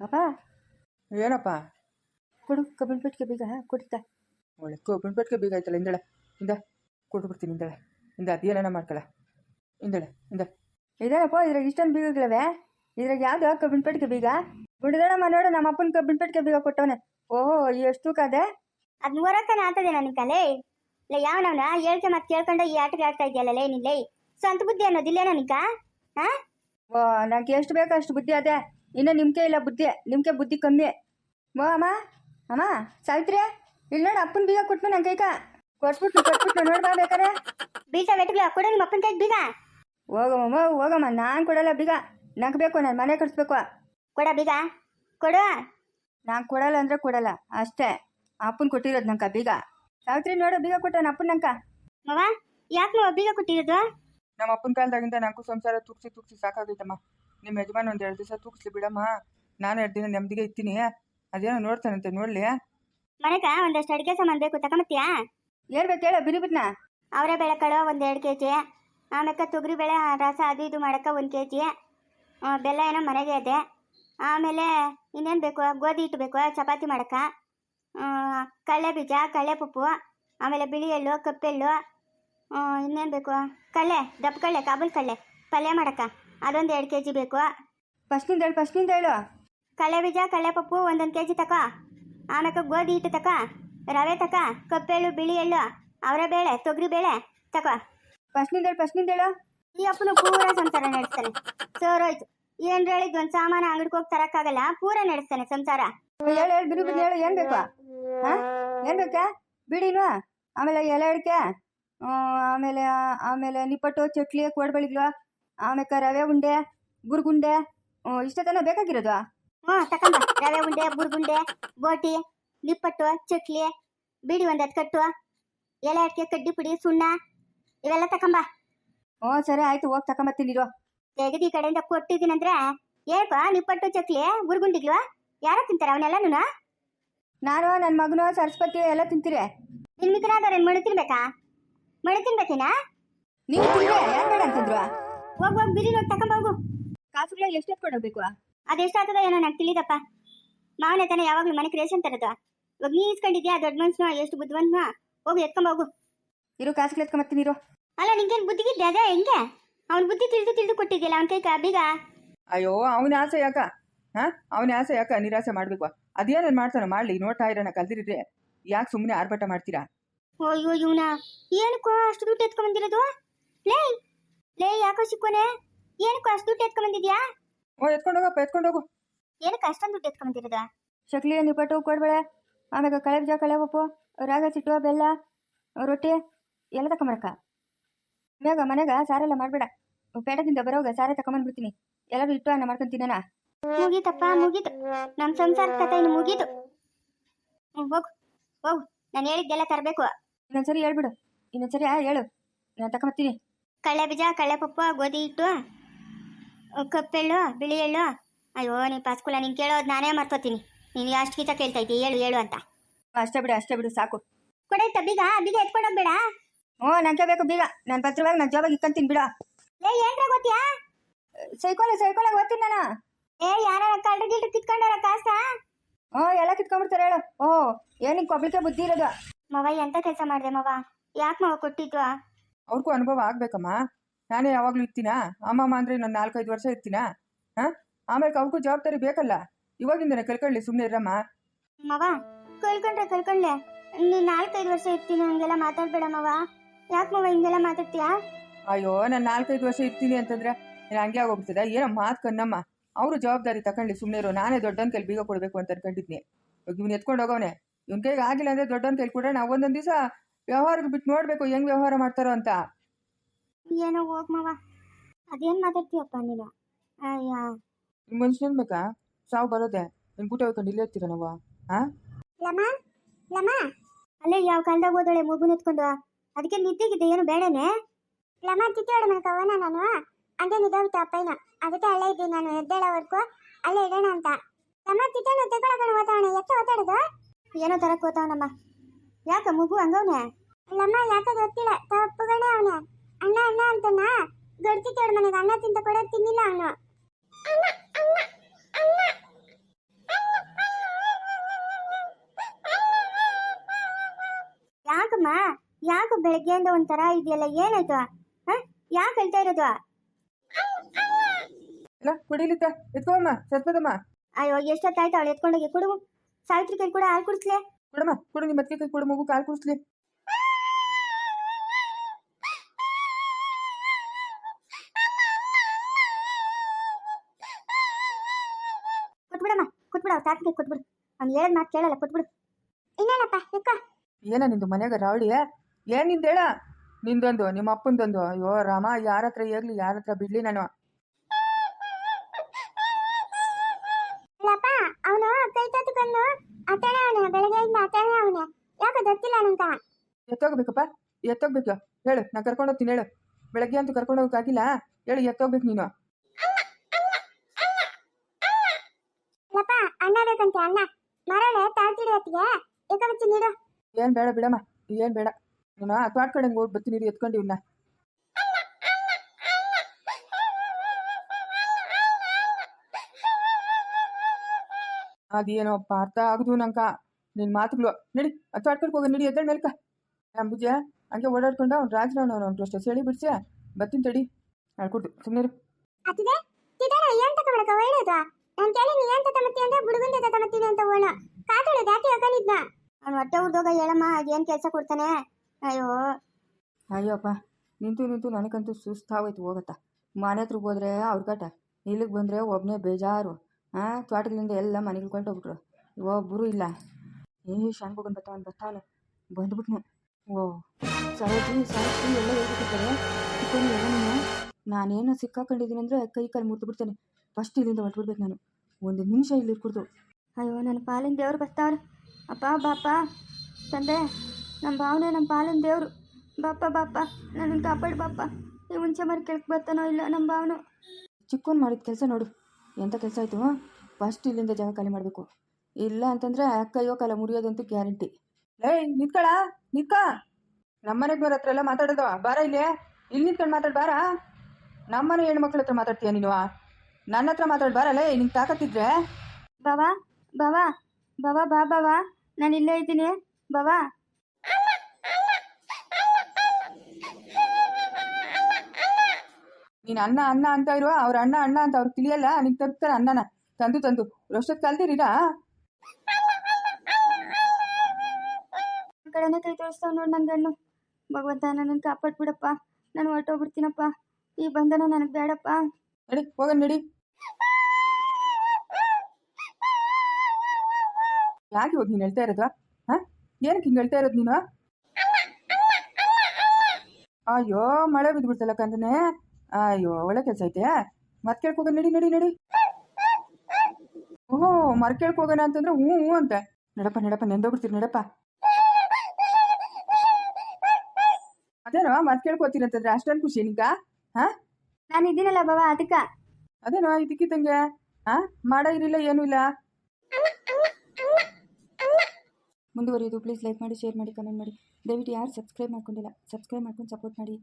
ಅಪ್ಪ? ಏನಪ್ಪ? ಕೊಡು ಕಬ್ಬಿನ ಪೆಟ್ಟಿಗೆ ಬೀಗ ಕೊಡ್ತಾ ಒಳ್ಳೆ ಕಬ್ಬಿಣ ಪೆಟ್ಟಿಗೆ ಬೀಗ ಆಯ್ತಲ್ಲ ಹಿಂದಳೆ ಹಿಂದ. ಕೊಟ್ಬಿಡ್ತೀನಿ ಹಿಂದಳೆ. ಹಿಂದ ಅದೇನ ಮಾಡ್ಕೊಳ. ಹಿಂದಳೆ ಹಿಂದ. ಇದೇನಪ್ಪ ಇದ್ರಾಗ ಇಷ್ಟೊಂದು ಬೀಗಗಳಿವೆ? ಇದ್ರಾಗ ಯಾವ್ದು ಕಬ್ಬಿನ ಪೆಟ್ಟಿಗೆ ಬೀಗ? ಗುಡಿದಳಮ್ಮ ನೋಡು ನಮ್ಮ ಅಪ್ಪನ ಕಬ್ಬಿನ ಪೆಟ್ಟಿಗೆ ಬೀಗ ಕೊಟ್ಟವನೆ. ಓಹೋ ಎಷ್ಟು ತೂಕದೆ ಅದ್ ಮೂರಕ್ಕನ ಆತದೆ ನನ್ನ ಕಲೆ. ಇಲ್ಲ ಯಾವನವನ? ಹೇಳ್ಕೆ ಮತ್ತೆ ಕೇಳ್ಕೊಂಡು ಈ ಆಟಕ್ಕೆ ಆಡ್ತಾ ಇದೆಯಲ್ಲ ಲೇ ನಿಲ್ಲೇ ಸ್ವಂತ ಬುದ್ಧಿ ಅನ್ನೋದಿಲ್ಲ ನನಗ? ಹಾ? ಓ ನನಗೆ ಎಷ್ಟು ಬೇಕೋ ಅಷ್ಟು ಬುದ್ಧಿ ಅದೇ. ಇನ್ನು ನಿಮ್ಗೆ ಇಲ್ಲ ಬುದ್ಧಿ ನಿಮ್ಗೆ ಬುದ್ಧಿ ಕಮ್ಮಿ. ಓ ಅಮ್ಮ ಅಮ್ಮ ಸಾವಿತ್ರಿ ಇಲ್ಲಿ ನೋಡು ಅಪ್ಪನ ಬೀಗ ಕೊಟ್ನು ನಂಗೆ ಕೈಕ. ಕೊಟ್ಬಿಟ್ಟು ಕೊಟ್ಬಿಟ್ಟು ನೋಡ್ಬಾ ಬೇಕಾರೆ. ಬೀಜ ಬೆಟ್ಟಗಳ ಕೊಡು ನಿಮ್ಮ ಅಪ್ಪನ ಕೈ ಬೀಗ. ಹೋಗಮ್ಮ ಹೋಗಮ್ಮ ನಾನು ಕೊಡಲ್ಲ ಬೀಗ. ನಂಗೆ ಬೇಕು ನಾನು ಮನೆ ಕಟ್ಸ್ಬೇಕು. ಕೊಡ ಬೀಗ. ಕೊಡು. ನಾನು ಕೊಡಲ್ಲ ಅಂದ್ರೆ ಕೊಡಲ್ಲ ಅಷ್ಟೇ. ಅಪ್ಪನ ಕೊಟ್ಟಿರೋದು ನಂಕ ಬೀಗ. ಸಾವಿತ್ರಿ ನೋಡು ಬೀಗ ಕೊಟ್ಟ ಅಪ್ಪನ ನಂಕ ಮವ ಯಾಕೆ ಬೀಗ ಕೊಟ್ಟಿರೋದು? ನಮ್ಮ ಅಪ್ಪನ ಕಾಲದಾಗಿಂದ ನಂಗೂ ಸಂಸಾರ ತುಕ್ಸಿ ತುಕ್ಸಿ ಸಾಕಾಗೈತಮ್ಮ ನಿಮ್ಮ ಯಜಮಾನ್ ಒಂದು ಎರಡು ದಿವಸ ತೂಗಿಸ್ಲಿ ಬಿಡಮ್ಮ. ನಾನು ಎರಡು ದಿನ ನೆಮ್ಮದಿಗೆ ಇರ್ತೀನಿ. ಅದೇನೋ ನೋಡ್ತಾನಂತೆ ನೋಡ್ಲಿ. ಮನೆಗ ಒಂದಷ್ಟು ಅಡಿಗೆ ಸಾಮಾನು ಬೇಕು ತಗೊಂಬತ್ತೀಯಾ? ಹೇಳ್ಬೇಕು ಹೇಳ ಬಿರಿ ಬಿದ್ನ ಅವರೇ ಬೆಳೆಕಾಳು ಒಂದು ಎರಡು ಕೆ ಜಿ ಆಮೇಲೆ ತೊಗರಿ ಬೇಳೆ ರಸ ಅದು ಇದು ಮಾಡಕ್ಕೆ ಒಂದು ಕೆ ಜಿ ಬೆಲ್ಲ ಏನೋ ಮನೆಗೆ ಇದೆ ಆಮೇಲೆ ಇನ್ನೇನು ಬೇಕು? ಗೋಧಿ ಹಿಟ್ಟು ಬೇಕು ಚಪಾತಿ ಮಾಡಕ್ಕೆ ಕಡಲೆ ಬೀಜ ಕಡಲೆ ಪಪ್ಪು ಆಮೇಲೆ ಬಿಳಿ ಎಳ್ಳು ಕಪ್ಪೆಳ್ಳು ಇನ್ನೇನು ಬೇಕು? ಕಡಲೆ ದಪ್ಪ ಕಡಲೆ ಕಾಬುಲ್ ಕಡಲೆ ಪಲ್ಯ ಮಾಡಕ್ಕೆ ಅದೊಂದು ಎರಡು ಕೆ ಜಿ ಬೇಕು. ಫಸ್ಟ್ನಿಂದ ಹೇಳು ಫಸ್ಟ್ನಿಂದ ಹೇಳು. ಕಳೆ ಬೀಜ ಕಳೆ ಪಪ್ಪು ಒಂದೊಂದು ಕೆ ಜಿ ತಕ. ಆಮೇಲೆ ಗೋಧಿ ಹಿಟ್ಟು ತಕ. ರವೆ ತಕ. ಕಪ್ಪೆಳ್ಳು ಬಿಳಿ ಎಳ್ಳು ಅವರ ಬೇಳೆ ತೊಗರಿ ಬೇಳೆ ತಕ. ಫಸ್ಟ್ನಿಂದ ಹೇಳು ಫಸ್ಟ್ನಿಂದ ಹೇಳು. ಈ ಅಪ್ಪನು ಪೂರ ಸಂಸಾರ ನಡೆಸ್ತಾನೆ. ಸೋರೋಯ್ತು. ಏನ್ ಹೇಳಿದ್ ಒಂದ್ ಸಾಮಾನ ಅಂಗಡಿಗೆ ಹೋಗಿ ತರಕ್ಕಾಗಲ್ಲ. ಪೂರ ನಡೆಸ್ತಾನೆ ಸಂಸಾರ. ಹೇಳು ಹೇಳು ಬಿಡು ಬಿಡು ಹೇಳು ಏನು ಬೇಕು? ಏನ್ ಬೇಕ? ಬಿಡಿನು ಆಮೇಲೆ ಎಲೆ ಅಡಿಕೆ. ಆಮೇಲೆ ಆಮೇಲೆ ನಿಪ್ಪಟ್ಟು ಚಟ್ಲಿ ಕೋಡ್ಬಳಿಗಳು ಆಮೇಲೆ ರವೆ ಉಂಡೆ ಗುರುಗುಂಡೆ ಇಷ್ಟ ತನ ಬೇಕಾಗಿರೋದು? ಹ್ಞೂ ತಕೊಂಬ. ರವೆ ಉಂಡೆ ಬುರ್ಗುಂಡೆ ಬೋಟಿ ನಿಪ್ಪಟ್ಟು ಚಕ್ಲಿ ಬಿಡಿ ಒಂದ್ ಹತ್ತು ಕಟ್ಟು ಎಲೆ ಅಡಿಕೆ ಕಡ್ಡಿ ಪುಡಿ ಸುಣ್ಣ ಇವೆಲ್ಲ ತಕೊಂಬ. ಓ ಸರಿ ಆಯ್ತು ಹೋಗಿ ತಕೊಂಬತ್ತೀನಿ ಇರೋ ತೆಗೆದು ಈ ಕಡೆಯಿಂದ ಕೊಟ್ಟಿದ್ದೀನಂದ್ರೆ ಏಪ ನಿಪ್ಪಟ್ಟು ಚಕ್ಲಿ ಬುರ್ಗುಂಡಿಗ್ಲು ಯಾರೋ ತಿಂತಾರ ಅವನೆಲ್ಲ ನಾನು ನನ್ನ ಮಗನು ಸರಸ್ವತಿ ಎಲ್ಲ ತಿಂತೀರಿ. ನಿನ್ ಮಿತ್ರನಾದವ್ರ ಮಣ್ಣು ತಿನ್ಬೇಕಾ? ಮಣ್ಣು ತಿನ್ಬೇಕೇನಾ? ನೀವು ತಿಂದ್ರೆ ಯಾರು ಬೇಡ ಅಂತಂದ್ರು? ಹೋಗ್ ಹೋಗ್ ಬಿಡಿ ನೋಡಿ ತಕೊಂಬ ಹೋಗು. ಕಾಸುಗಳು ಎಷ್ಟು ಎತ್ಕೊಂಡೋಗ್ಬೇಕು ಅದೆಷ್ಟಾಗ್ತದ ಏನೋ ನಂಗೆ ತಿಳಿದಪ್ಪ. ಮಾವನ ತಾನೆ ಯಾವಾಗ್ಲೂ ಮನೆಗೆ ರೇಷನ್ ತರದು. ಇವಾಗ ನೀ ಇಸ್ಕೊಂಡಿದ್ಯಾ ದೊಡ್ಡ ಮನ್ಸನ ಎಷ್ಟು ಬುದ್ಧಿವಂತನ? ಹೋಗಿ ಎತ್ಕೊಂಬೋಗು ಇರೋ ಕಾಸುಗಳು ಎತ್ಕೊಂಬತ್ತೀನಿ ಇರೋ. ಅಲ್ಲ ನಿಂಗೇನು ಬುದ್ಧಿಗಿದ್ದೆ ಅದೇ ಹೆಂಗೆ? ಅವ್ನ ಬುದ್ಧಿ ತಿಳಿದು ತಿಳಿದು ಕೊಟ್ಟಿದ್ಯಲ್ಲ ಅವ್ನ ಕೈ ಬೀಗ? ಅಯ್ಯೋ ಅವನ ಆಸೆ ಯಾಕ? ಹಾ? ಅವನ ಆಸೆ ಯಾಕ? ನಿರಾಸೆ ಮಾಡಬೇಕು. ಅದೇನ ಮಾಡ್ತಾನೆ ಮಾಡ್ಲಿ. ನೋಡ್ತಾ ಇರೋಣ ಕಲ್ದಿರಿದ್ರೆ ಯಾಕೆ ಸುಮ್ಮನೆ ಆರ್ಭಟ ಮಾಡ್ತೀರಾ? ಅಯ್ಯೋ ಇವನ. ಏನಕ್ಕೋ ಅಷ್ಟು ದುಡ್ಡು ಎತ್ಕೊಂಬಂದಿರೋದು ಲೇ ಲೇ ಯಾಕೋ ಸಿಕ್ಕೋನೆ ಏನಕ್ಕೋ ಅಷ್ಟು ದುಡ್ಡು ಎತ್ಕೊಂಬಂದಿದ್ಯಾ ಓ ಎತ್ಕೊಂಡು ಹೋಗಪ್ಪ ಎತ್ಕೊಂಡು ಹೋಗು. ಏನಕ್ಕೆ ಅಷ್ಟೊಂದು ದುಡ್ಡು ಎತ್ಕೊಂಬಂದಿರೋದು ಶಕ್ಲಿ ನಿಪ್ಪಟ್ಟು ಕೊಡ್ಬೇಳೆ ಆಮೇಲೆ ಕಳೆ ಬೀಜ ಕಳೆ ಉಪ್ಪು ರಾಗ ಸಿಟ್ಟು ಬೆಲ್ಲ ರೊಟ್ಟಿ ಎಲ್ಲ ತಕೊಂಬರಕ್ಕ. ಮೇಗ ಮನೆಗ ಸಾರೆಲ್ಲ ಮಾಡಬೇಡ. ಪೇಟದಿಂದ ಬರೋಗ ಸಾರೆ ತಕೊಂಬಂದ್ಬಿಡ್ತೀನಿ ಎಲ್ಲರೂ ಇಟ್ಟು ಅನ್ನ ಮಾಡ್ಕೊಂಡು ತಿನ್ನೋಣ. ಮುಗೀತಪ್ಪ ಮುಗೀತು. ನಮ್ಮ ಸಂಸಾರದ ಕಥೆ ಇನ್ನು ಮುಗೀತು. ಹ್ಮ್, ಹೋಗು ಹೋಗು. ನಾನು ಹೇಳಿದ್ದೆಲ್ಲ ತರಬೇಕು. ಇನ್ನೊಂದ್ಸರಿ ಹೇಳ್ಬಿಡು. ಇನ್ನೊಂದ್ಸರಿ ಆ, ಹೇಳು. ನಾನು ತಗೊಂಬತ್ತೀನಿ ಕಳ್ಳೆ ಬೀಜ ಕಳ್ಳೆ ಪಪ್ಪ ಗೋಧಿ ಹಿಟ್ಟು ಕಪ್ಪೆಳ್ಳು ಬಿಳಿ ಎಳ್ಳು ಅಯ್ಯೋ ನೀನು ಪಾಸ್ಕುಲ ನೀನು ಕೇಳೋದು ನಾನೇ ಮರ್ತೋತೀನಿ. ನೀನು ಅಷ್ಟು ಗೀತ ಕೇಳ್ತಾ ಇದ್ದೀ. ಹೇಳು ಹೇಳು ಅಂತ. ಅಷ್ಟೇ ಬಿಡು ಅಷ್ಟೇ ಬಿಡು ಸಾಕು. ಕೊಡೈತ ಬೀಗ? ಬೀಗ ಎತ್ಕೊಂಡೋಗ್ಬೇಡ ಹ್ಞೂ ನಾನು ಬೇಕು ಬೀಗ. ನಾನು ಪತ್ರವಾಗಿ ನಾನು ಜಾಬಾಗಿ ಇಕ್ಕಂತೀನಿ ಬಿಡು. ಲೇ ಏನ್ರ ಗೊತ್ತ್ಯಾ? ಸೈಕೋಲ ಸೈಕೋಲ ಓದ್ತೀನಿ ನಾನು. ಏ ಯಾರ ಕಳ್ರ ಗಿಲ್ರು ಕಿತ್ಕೊಂಡಾರ ಕಾಸ? ಹ್ಞೂ ಎಲ್ಲ ಕಿತ್ಕೊಂಡ್ಬಿಡ್ತಾರೆ ಹೇಳು. ಓ ಏನಿಗೆ ಕೊಬ್ಬಳಿಕೆ ಬುದ್ಧಿ ಇರೋದು? ಮವ ಎಂತ ಕೆಲಸ ಮಾಡಿದೆ ಮವ? ಯಾಕೆ ಮವ ಕೊಟ್ಟಿದ್ದು ಅವ್ರಿಗೂ ಅನುಭವ ಆಗ್ಬೇಕಮ್ಮ. ನಾನೇ ಯಾವಾಗಲೂ ಇರ್ತೀನಾ? ಅಮ್ಮಮ್ಮ ಅಂದ್ರೆ ಇನ್ನೊಂದು ನಾಲ್ಕೈದು ವರ್ಷ ಇರ್ತೀನಾ? ಹಾಂ? ಆಮೇಲೆ ಅವ್ರಿಗೂ ಜವಾಬ್ದಾರಿ ಬೇಕಲ್ಲ? ಇವಾಗಿಂದನೇ ಕಲ್ಕೊಳ್ಳಿ ಸುಮ್ನೆ ಇರಮ್ಮ. ಮವ ಕಳ್ಕೊಂಡ್ಲೆ ನೀನ್ ನಾಲ್ಕೈದು ವರ್ಷ ಇರ್ತೀನಿ ಹಂಗೆಲ್ಲ ಮಾತಾಡ್ಬೇಡ ಮವ. ಯಾಕೆ ಮವ ಹಿಂಗೆಲ್ಲ ಮಾತಾಡ್ತೀಯಾ? ಅಯ್ಯೋ ನಾನು ನಾಲ್ಕೈದು ವರ್ಷ ಇರ್ತೀನಿ ಅಂತಂದ್ರೆ ನೀನು ಹಂಗೆ ಆಗೋಗ್ತದ ಏನೋ ಮಾತು ಕಣ್ಣಮ್ಮ. ಅವರು ಜವಾಬ್ದಾರಿ ತಗೊಂಡು ಸುಮ್ಮನೆ ಇರೋ. ನಾನೇ ದೊಡ್ಡವನ ಕೈಲಿ ಬೀಗ ಕೊಡಬೇಕು ಅಂತ ಅನ್ಕೊಂಡಿದ್ನಿ. ಇವನು ಎತ್ಕೊಂಡು ಹೋಗವನೆ. ಇವ್ನ ಕೈಗೆ ಆಗಿಲ್ಲ ಅಂದ್ರೆ ದೊಡ್ಡವನ ಕೈಲಿ ಕೂಡ ನಾವು ಒಂದೊಂದು ದಿವಸ ವ್ಯವಹಾರಕ್ಕೆ ಬಿಟ್ಟು ನೋಡಬೇಕು ಹೆಂಗ್ ವ್ಯವಹಾರ ಮಾಡ್ತಾರೋ ಅಂತ. ಏನೋ ಹೋಗ್ ಮವ. ಅದೇನ್ ಮಾತಾಡ್ತೀಯಪ್ಪ ನೀನು? ಅಯ್ಯ ಮನುಷ್ಯನ ಬೇಕಾ ಸಾವು ಬರೋದೆ. ನಿನ್ ಗೂಟ ಹೋಗ್ಕೊಂಡು ಇಲ್ಲೇ ಇರ್ತೀರ ನಾವು? ಹಾಂ ಲಮ ಲಮ. ಅಲ್ಲೇ ಯಾವ ಕಾಲದಾಗ ಹೋದಳೆ ಮಗುನ ಎತ್ಕೊಂಡು ಅದಕ್ಕೆ ನಿದ್ದೆಗಿದೆ ಏನು ಬೇಡನೆ? ಲಮ ತಿತ್ತೋಡ ಮನಕವನ ನಾನು. ಅದೇ ನಿಧಾವಿತ ಅಪ್ಪಯ್ಯನ ಅದಕ್ಕೆ ಅಲ್ಲೇ ಇದ್ದೀನಿ ನಾನು ಎದ್ದೇಳವರೆಗೂ. ಅಲ್ಲೇ ಇಡೋಣ ಅಂತ. ಲಮ ತಿತ್ತೋಣ ತೆಗೊಳಗಣ ಓತಾವಣ. ಎತ್ತ ಓತಾಡೋದು? ಏನೋ ತರಕ್ ಓತಾವನಮ್ಮ. ಯಾಕ ಮಗು ಹಂಗವನೆ? ಅಲ್ಲಮ್ಮ ಯಾಕ ಗೊತ್ತಿಲ್ಲ. ತಪ್ಪುಗಳೇ ಅವನೆ. ಅಣ್ಣ ಅಣ್ಣ ಅಂತನ ಗಡ್ತಿ ಕೇಳ ಮನೆಗೆ. ಅಣ್ಣ ತಿಂತ ಕೂಡ ತಿನ್ನಿಲ್ಲ ಅವನು. ಯಾಕಮ್ಮ? ಯಾಕೆ ಬೆಳಗ್ಗೆಯಿಂದ ಒಂಥರ ಇದೆಯಲ್ಲ ಏನಾಯ್ತು? ಯಾಕೆ ಹೇಳ್ತಾ ಇರೋದು? ಅಲ್ಲ ಕುಡಿಲಿತ್ತ ಎತ್ಕೋಮ್ಮ ಸತ್ಪದಮ್ಮ. ಅಯ್ಯೋ ಎಷ್ಟೊತ್ತಾಯ್ತು ಅವಳು ಎತ್ಕೊಂಡೋಗಿ ಕುಡು. ಸಾವಿತ್ರಿ ಕೈ ಕೂಡ ಹಾಲು ಕುಡಿಸ್ಲೆ. ಕೊಡಮ್ಮ ಕೊಡು ನಿಮ್ಮ ಮತ್ತೆ ಕೊಡು ಮಗು ಕಾಲು ಕುಡಿಸ್ಲಿ ಕೊಟ್ಬಿಡಮ್ಮ ಕೊಟ್ಬಿಡ ಅವ್ರ ತಾತನಿಗೆ ಕೊಟ್ಬಿಡು. ಅವ್ನು ಹೇಳಿ ಮಾತು ಕೇಳಲ್ಲ ಕೊಟ್ಬಿಡು. ಇನ್ನೇನಪ್ಪ ಎಕ್ಕ ಏನ ನಿಂದು ಮನ್ಯಾಗ ರಾವಳಿ ಏನ್ನಿಂದ ಹೇಳ? ನಿಂದೊಂದು ನಿಮ್ಮ ಅಪ್ಪಂದೊಂದು. ಅಯ್ಯೋ ರಾಮ ಯಾರ ಹತ್ರ ಹೇಗ್ಲಿ ಯಾರ ಹತ್ರ ಬಿಡ್ಲಿ ನಾನು ಅಲ್ಲಪ್ಪ ಅವನು ಕೈ ತತ್ಕೊಂಡು ಅತಣ ಅವನೇ ಬೆಳಗ್ಗೆಯಿಂದ ಅತಣ ಅವನೇ ಯಾಕೆ ಗೊತ್ತಿಲ್ಲ ನಂತ ಎತ್ತೋಗ್ಬೇಕಪ್ಪ ಎತ್ತೋಗ್ಬೇಕು ಹೇಳು ನಾ ಕರ್ಕೊಂಡು ಹೋಗ್ತೀನಿ ಹೇಳು. ಬೆಳಗ್ಗೆ ಅಂತೂ ಕರ್ಕೊಂಡು ಹೋಗಕ್ಕಾಗಿಲ್ಲ. ಹೇಳು ಎತ್ತೋಗ್ಬೇಕು ನೀನು. ಅಲ್ಲಪ್ಪ ಅಣ್ಣ ಬೇಕಂತೆ ಅಣ್ಣ ಮರಳೆ ತಾಳ್ತಿಡಿ ಹೊತ್ತಿಗೆ. ಏಕವಚ್ಚಿ ನೀಡು. ಏನ್ ಬೇಡ ಬಿಡಮ್ಮ ಏನ್ ಬೇಡ. ನಾನು ಆ ತೋಟ ಕಡೆ ಹೋಗಿ ಬರ್ತೀನಿ ಇರು, ಎತ್ಕೊಂಡು ಇವನ್ನ ಅದೇನೋ ಅರ್ಥ ಆಗದು ನಂಕ. ನಿನ್ ಮಾತುಗಳು. ನಡಿ ಆ ತೋಟ ಕಡೆಗೆ ಹೋಗಿ ನಡಿ ಎದ್ದೇಳ ಮೇಲ್ಕ. ಅಂಬುಜ ಹಂಗೆ ಓಡಾಡ್ಕೊಂಡ ಅವ್ನು ರಾಜನವನು ಅವ್ನು ಅಷ್ಟು ಸೆಳಿ ಬಿಡ್ಸ. ಬರ್ತೀನಿ ತಡಿ. ಆಡ್ಕೊಡ್ತು ಸುಮ್ಮನೆ ಅತ್ತಿದೆ ತಿದಾರ ಏನ್ ತಗೊಳಕ ಒಳ್ಳೇದು? ನಾನು ಕೇಳಿ ನೀ ಏನ್ ತಗೊಮತ್ತಿ ಅಂದ್ರೆ ಬುಡುಗುಂದೆ ತಗೊಮತ್ತೀನಿ ಅಂತ ಓಣ. ಕಾತಳು ದಾಟಿ ಹಾಕೊಂಡಿದ್ನ. ಅವ್ನು ಹೊಟ್ಟೆ ಉರ್ದೋಗ ಹೇಳಮ್ಮ ಅದೇನ್ ಕೆಲಸ ಕೊಡ್ತಾನೆ? ಅಯ್ಯೋ. ಅಯ್ಯೋಪ್ಪ ನಿಂತು ನಿಂತು ನನಗಂತೂ ಸುಸ್ತಾಗೋಯ್ತು ಹೋಗತ್ತ. ಮನೆ ಹತ್ರ ಹೋದ್ರೆ ಅವ್ರ ಕಟ. ಇಲ್ಲಿಗೆ ಬಂದರೆ ಒಬ್ಬನೇ ಬೇಜಾರು. ಹಾಂ ತೋಟದಿಂದ ಎಲ್ಲ ಮನೆಗೆ ಕೊಂಡೋಗ್ಬಿಟ್ರು ಒಬ್ಬರು ಇಲ್ಲ. ಏ ಶಾನ್ ಹೋಗೋನ್ ಬರ್ತಾವನ್ ಬರ್ತಾನೆ. ಬಂದ್ಬಿಟ್ನು. ಓ ಸರೋಜಿ ಸರೋಜಿ ಎಲ್ಲ ಹೇಳ್ಬಿಟ್ಟಿದ್ದಾರೆ ಚಿಕ್ಕವನು ಎಲ್ಲ ನೀನು. ನಾನೇನು ಸಿಕ್ಕಾಕೊಂಡಿದ್ದೀನಿ ಅಂದರೆ ಕೈ ಕಾಲು ಮುರಿದು ಬಿಡ್ತೇನೆ. ಫಸ್ಟ್ ಇಲ್ಲಿಂದ ಹೊರಟ್ಬಿಡ್ಬೇಕು ನಾನು. ಒಂದು ನಿಮಿಷ ಇಲ್ಲಿ ಇರ್ಕೊಡ್ತು ಅಯ್ಯೋ ನನ್ನ ಪಾಲಿನ ದೇವ್ರು ಬರ್ತಾವ್ರೆ. ಅಪ್ಪ ಬಾಪ ತಂದೆ ನಮ್ಮ ಭಾವನೆ ನಮ್ಮ ಪಾಲಿನ ದೇವರು. ಬಾಪ ಬಾಪ ನನ್ನ ಕಾಪಾಡು ಬಾಪ ಈ ಮುಂಚೆ ಮರ ಕೆಳಕ್ಕೆ ಬರ್ತಾನೋ ಇಲ್ಲ ನಮ್ಮ ಭಾವನು. ಚಿಕ್ಕವನು ಮಾಡಿದ ಕೆಲಸ ನೋಡು. ಎಂಥ ಕೆಲಸ ಆಯಿತು? ಫಸ್ಟ್ ಇಲ್ಲಿಂದ ಜಾಗ ಖಾಲಿ ಮಾಡಬೇಕು. ಇಲ್ಲ ಅಂತಂದರೆ ಕೈಯೋ ಕಾಲ ಮುರಿಯೋದಂತೂ ಗ್ಯಾರಂಟಿ. ಏಯ್ ನಿಂತ್ಕೊಳ ನಿಂತ್ಕ. ನಮ್ಮನೆಗೆ ಬರೋ ಹತ್ರ ಎಲ್ಲ ಮಾತಾಡೋದು. ಬಾರ ಇಲ್ಲಿ? ಇಲ್ಲಿ ನಿಂತ್ಕೊಂಡು ಮಾತಾಡ್ ಬಾರ? ನಮ್ಮನೆ ಹೆಣ್ಮಕ್ಳ ಹತ್ರ ಮಾತಾಡ್ತೀಯ ನೀನು? ನನ್ನ ಹತ್ರ ಮಾತಾಡ್ ಬಾರಲ್ಲ ನಿಂಗೆ ತಾಕತ್ತಿದ್ರೆ? ಬಾವಾ ಬಾವಾ ಬಾವಾ ಬಾ ಬಾವಾ. ನಾನು ಇಲ್ಲೇ ಇದ್ದೀನಿ. ಬಾವಾ. ನೀನು ಅಣ್ಣ ಅಣ್ಣ ಅಂತ ಇರುವ ಅವ್ರ ಅಣ್ಣ ಅಣ್ಣ ಅಂತ ಅವ್ರಿಗೆ ತಿಳಿಯಲ್ಲ? ನಿಂಗೆ ತರ್ತಾರೆ ಅಣ್ಣನ. ತಂದು ತಂದು. ರೊಷ್ಟೊತ್ತು ಕಲ್ದಿರೀರಾ ಕಡೆನೇ ಕೈ ತೋರಿಸ್ತಾವ್ ನೋಡಿ ನನ್ನ ಗಂಡು ಭಗವಂತ ನನ್ನನ್ನು ಕಾಪಾಡ್ಬಿಡಪ್ಪ. ನಾನು ಹೊರಟೋಗ್ಬಿಡ್ತೀನಪ್ಪ. ಈ ಬಂಧನ ನನಗೆ ಬೇಡಪ್ಪ. ನಡಿ ಹೋಗ ನಡಿ. ಯಾಕೆ ಹೋಗಿ ನೀನು ಹೇಳ್ತಾ ಇರೋದು? ಹಾ? ಏನಕ್ಕೆ ಹಿಂಗೆ ಹೇಳ್ತಾ ಇರೋದು ನೀನು? ಅಯ್ಯೋ, ಮಳೆ ಬಿದ್ದುಬಿಡ್ತಲ್ಲ ಕಂದನೆ. ಅಯ್ಯೋ, ಒಳ್ಳೆ ಕೆಲಸ ಐತೆ. ಮತ್ತೆ ಕೇಳ್ಕೋಗ ನಡಿ ನಡಿ ನಡಿ. ಓಹೋ ಮರ್ಕೇಳ್ಕೋಗೋಣ ಅಂತಂದ್ರೆ ಹ್ಞೂ ಹ್ಞೂ ಅಂತ. ನಡಪ್ಪ ನಡಪ್ಪ, ನೆಂದೋಗ್ಬಿಡ್ತೀರಿ, ನಡಪ್ಪ. ಅದೇನೋ ಮತ್ ಕೇಳ್ಕೊತೀರಂತಂದ್ರೆ ಅಷ್ಟೊಂದು ಖುಷಿ ನಿಂಗ ಹಾಂ? ನಾನು ಇದ್ದೀನಲ್ಲ ಬಾವಾ ಅದಕ್ಕ. ಅದೇನೋ ಇದಕ್ಕಿದ್ದಂಗೆ ಆ ಮಾಡೋ ಇರಿಲ್ಲ ಏನೂ ಇಲ್ಲ. ಮುಂದುವರಿಯೋದು ಪ್ಲೀಸ್ ಲೈಕ್ ಮಾಡಿ ಶೇರ್ ಮಾಡಿ ಕಮೆಂಟ್ ಮಾಡಿ. ದಯವಿಟ್ಟು ಯಾರು ಸಬ್ಸ್ಕ್ರೈಬ್ ಮಾಡ್ಕೊಂಡಿಲ್ಲ ಸಬ್ಸ್ಕ್ರೈಬ್ ಮಾಡ್ಕೊಂಡು ಸಪೋರ್ಟ್ ಮಾಡಿ.